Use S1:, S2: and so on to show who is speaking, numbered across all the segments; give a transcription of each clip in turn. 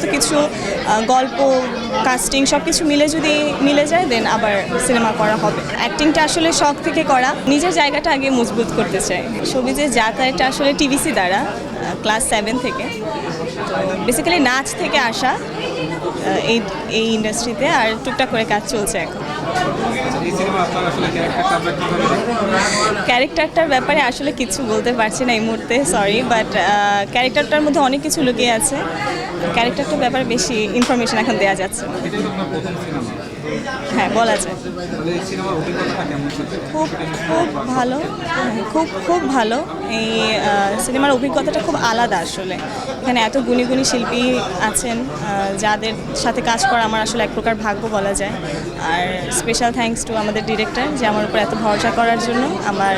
S1: মতো কিছু গল্প কাস্টিং সব কিছু মিলে যদি মিলে যায় দেন আবার সিনেমা করা হবে। অ্যাক্টিংটা আসলে শখ থেকে করা। নিজের জায়গাটা আগে মজবুত করতে চাই। সবিজের যাতায়াতটা আসলে টিভিসি দ্বারা ক্লাস সেভেন থেকে। তো বেসিক্যালি নাচ থেকে আসা। এই এই ইন্ডাস্ট্রিতে আর টুকটাক করে কাজ চলছে এখন? ক্যারেক্টারটার ব্যাপারে আসলে কিছু বলতে পারছি না এই মুহূর্তে সরি বাট ক্যারেক্টারটার মধ্যে অনেক কিছু লুকিয়ে আছে ক্যারেক্টারটার ব্যাপারে বেশি ইনফরমেশন এখন দেওয়া যাচ্ছে হ্যাঁ বলা যায়। খুব খুব ভালো খুব খুব ভালো। এই সিনেমার অভিজ্ঞতাটা খুব আলাদা আসলে। এখানে এত গুণী গুণী শিল্পী আছেন যাদের সাথে কাজ করা আমার আসলে এক প্রকার ভাগ্য বলা যায়। আর স্পেশাল থ্যাঙ্কস টু আমাদের ডিরেক্টর যে আমার উপর এত ভরসা করার জন্য আমার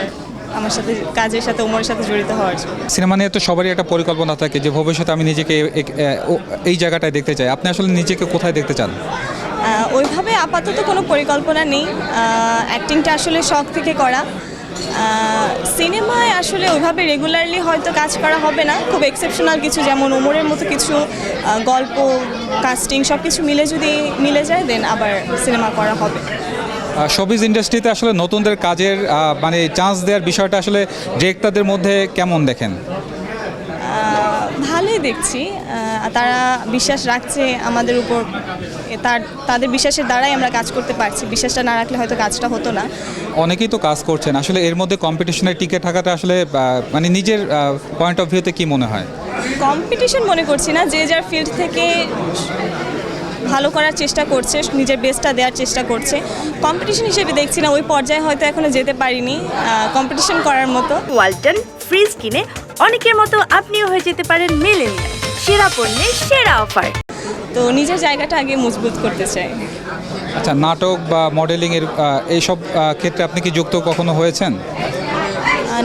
S1: আমার সাথে কাজের সাথে ওমরের সাথে জড়িত হওয়ার জন্য।
S2: সিনেমা নিয়ে তো সবারই একটা পরিকল্পনা থাকে যে ভবিষ্যতে আমি নিজেকে এই জায়গাটায় দেখতে চাই। আপনি আসলে নিজেকে কোথায় দেখতে চান?
S1: ওইভাবে আপাতত কোনো পরিকল্পনা নেই। অ্যাক্টিংটা আসলে শখ থেকে করা। সিনেমায় আসলে ওইভাবে রেগুলারলি হয়তো কাজ করা হবে না। খুব এক্সেপশনাল কিছু যেমন ওমরের মতো কিছু গল্প কাস্টিং সব কিছু মিলে যদি মিলে যায় দেন আবার সিনেমা করা হবে।
S2: শোবিজ ইন্ডাস্ট্রিতে আসলে নতুনদের কাজের মানে চান্স দেওয়ার বিষয়টা আসলে ডিরেক্টরদের মধ্যে কেমন দেখেন?
S1: দেখছি তারা বিশ্বাস রাখছে আমাদের উপর তার তাদের বিশ্বাসের দ্বারাই আমরা কাজ করতে পারছি। বিশ্বাসটা না রাখলে হয়তো কাজটা হতো না।
S2: অনেকেই তো কাজ করছেন। আসলে এর মধ্যে কম্পিটিশনের টিকে থাকাটা আসলে মানে নিজের পয়েন্ট অফ ভিউতে কি মনে হয়?
S1: কম্পিটিশন মনে করছি না যে যার ফিল্ড থেকে ভালো করার চেষ্টা করছে নিজের বেস্টটা দেওয়ার চেষ্টা করছে। কম্পিটিশন হিসেবে দেখছি না ওই পর্যায়ে হয়তো এখনও যেতে পারিনি। কম্পিটিশন করার মতো।
S3: ওয়ালটন ফ্রিজ কিনে অনেকের মতো আপনিও হয়ে যেতে পারেন মেলেনিয়া সেরা পণ্যের সেরা অফার
S1: তো নিজের জায়গাটা আগে মজবুত করতে চাই।
S2: আচ্ছা নাটক বা মডেলিংয়ের এইসব ক্ষেত্রে আপনি কি যুক্ত কখনো হয়েছেন?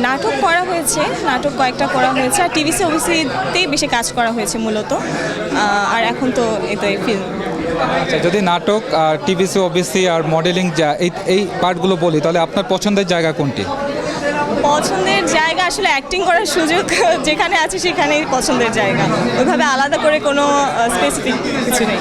S1: নাটক করা হয়েছে নাটক কয়েকটা করা হয়েছে আর টিভিসি ওবিসিতেই বেশি কাজ করা হয়েছে মূলত। আর এখন তো এই তো এই ফিল্ম
S2: আচ্ছা যদি নাটক আর টিভিসি ওবিসি আর মডেলিং যা এই এই পার্টগুলো বলি তাহলে আপনার পছন্দের জায়গা কোনটি?
S1: পছন্দের জায়গা আসলে অ্যাক্টিং করার সুযোগ যেখানে আছে সেখানেই পছন্দের জায়গা। ওইভাবে আলাদা করে কোনো স্পেসিফিক কিছু নেই।